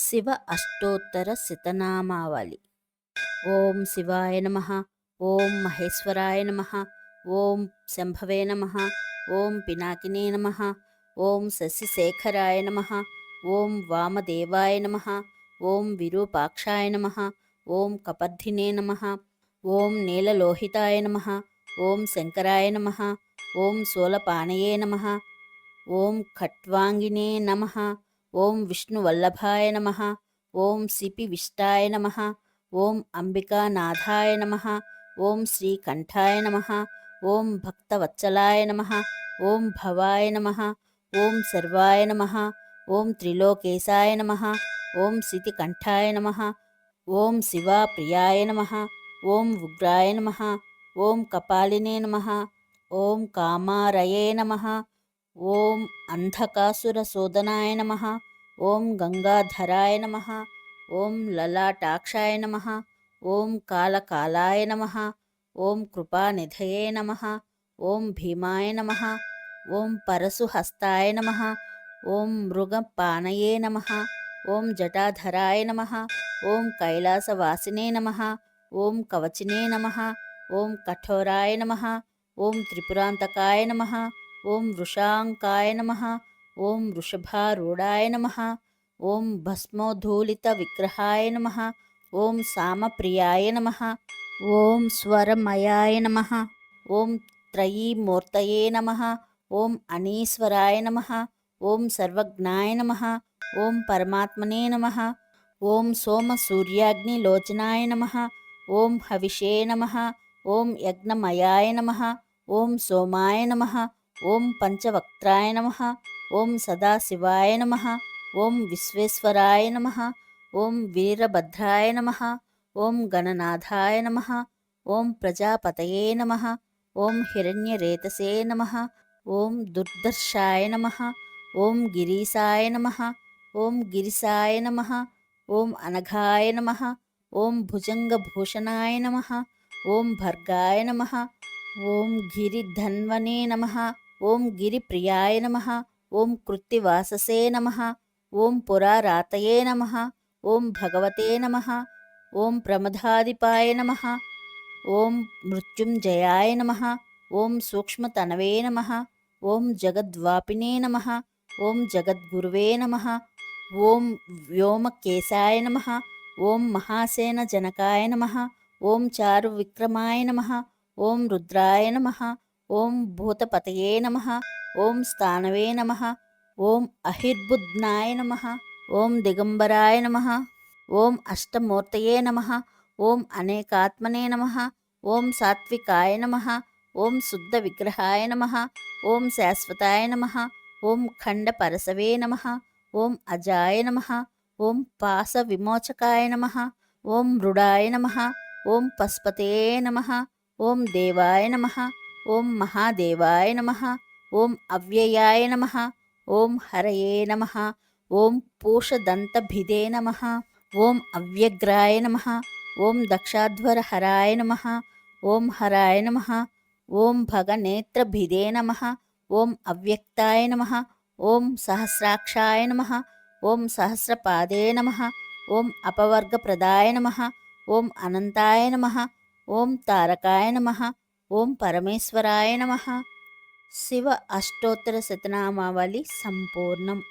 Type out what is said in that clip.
శివ అష్టోత్తర శతనామావళి ఓం శివాయ నమ ఓం మహేశ్వరాయ నమ ఓం శంభవే నమ ఓం పినాకినే నమ ఓం శశిశేఖరాయ నమ ఓం వామదేవాయ నమ ఓం విరూపాక్షాయ నమ ఓం కపర్ధినే నమ ఓం నీలలోహితాయ నమ ఓం శంకరాయ నమ ఓం సోలపానయే నమ ఓం ఖట్వాంగినే నమ ఓం విష్ణువల్లభాయ నమ ఓం సిపి విష్టాయ నమ ఓం అంబికానాథాయ నమ ఓం శ్రీకంఠాయ నమ ఓం భక్తవత్సలాయ నమ ఓం భవాయ నమ ఓం సర్వాయ నమ ఓం త్రిలోకేశాయ నమ ఓం సితికంఠాయ నమ ఓం శివాప్రియాయ నమ ఓం ఉగ్రాయ నమ ఓం కపాలినే నమ ఓం కామారయే నమ ఓం అంధకాసురశోధనాయ నమ ఓం గంగాధరాయ నమ ఓం లలాటాక్షాయ నమ ఓం కాలకాలాయ నమ ఓం కృపానిధయే నమ ఓం భీమాయ నమ ఓం పరశుహస్తాయ నమ ఓం మృగపానయే నమ ఓం జటాధరాయ నమ ఓం కైలాసవాసినే నమ ఓం కవచినే నమ ఓం కఠోరాయ నమ ఓం త్రిపురాంతకాయ నమ ఓం వృషాంకాయ నమ ఓం వృషభారూఢాయ నమ ఓం భస్మోద్ధూలిత విగ్రహాయ నమ ఓం సామప్రియాయ నమ ఓం స్వరమయాయ నమ ఓం త్రయీమూర్తయే నమ ఓం అనీశ్వరాయ నమ ఓం సర్వజ్ఞాయ నమ ఓం పరమాత్మనే నమ ఓం సోమసూర్యాగ్నిలోచనాయ నమ ఓం హవిషే నమ ఓం యజ్ఞమయాయ నమ ఓం సోమాయ నమ ఓం పంచవక్త్రాయ నమ ఓం సదాశివాయ నమ ఓం విశ్వేశ్వరాయ నమ ఓం వీరభద్రాయ నమ ఓం గణనాథాయ నమ ఓం ప్రజాపతయే నమ ఓం హిరణ్యరేతసే నమ ఓం దుర్దర్శాయ నమ ఓం గిరీశాయ నమ ఓం గిరిసాయ నమ ఓం అనఘాయ నమ ఓం భుజంగభూషణాయ నమ ఓం భర్గాయ నమ ఓం గిరిధన్వనే నమ ఓం గిరిప్రియాయ నమ ఓం కృత్తివాససే నమ ఓం పురారాతయే నమ ఓం భగవతే నమ ఓం ప్రమదాదిపాయ నమ ఓం మృత్యుంజయాయ నమ ఓం సూక్ష్మతనవే నమ ఓం జగద్వాపినే నమ ఓం జగద్గురువే నమ ఓం వ్యోమకేశాయ నమ ఓం మహాసేన జనకాయ నమ ఓం చారు విక్రమాయ నమ ఓం రుద్రాయ నమ ఓం భూతపతయే నమ ఓం స్థానవే నమ ఓం అహిర్బుద్నాయ నమ ఓం దిగంబరాయ నమ ఓం అష్టమూర్తయే నమ ఓం అనేకాత్మనే నమ ఓం సాత్వికాయ నమ ఓం శుద్ధ విగ్రహాయ నమ ఓం శాశ్వతాయ నమ ఓం ఖండపరసవే నమ ఓం అజాయ నమ ఓం పాస విమోచకాయ నమ ఓం మృడాయ నమ ఓం పశుపతే నమ ఓం దేవాయ నమ ఓం మహాదేవాయ నమ ఓం అవ్యయాయ నమ ఓం హరయే నమ ఓం పూషదంతభిదే నమ ఓం అవ్యగ్రాయ నమ ఓం దక్షాధ్వరహరాయ నమ ఓం హరాయ నమ ఓం భగనేత్రభిదే నమ ఓం అవ్యక్తాయ నమ ఓం సహస్రాక్షాయ నమ ఓం సహస్రపాదే నమ ఓం అపవర్గప్రదాయ నమ ఓం అనంతాయ నమ ఓం తారకాయ నమ ఓం పరమేశ్వరాయ నమ. శివ అష్టోత్తర శతనామావళి సంపూర్ణం.